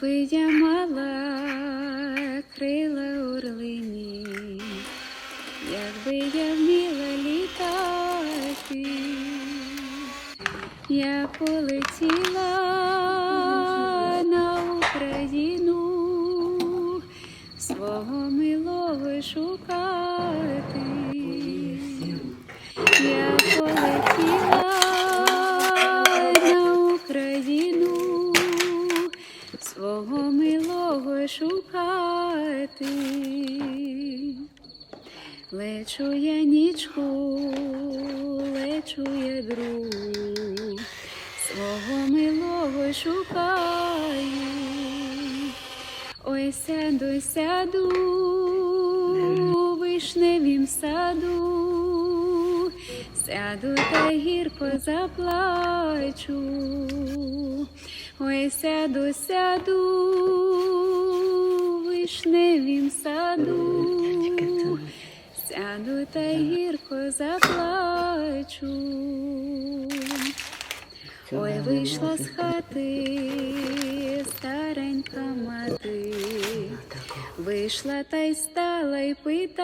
Би я мала крила орлині, якби я вміла літати, я полетіла на Україну свого милого шукати. Я свого милого шукати. Лечу я нічку, лечу я друг, свого милого шукаю. Ой, сяду, сяду у вишневім саду, сяду та гірко заплачу. Ой, сяду, сяду у вишневім саду, сяду та гірко заплачу. Ой, вийшла з хати старенька мати, вийшла та й стала й питає.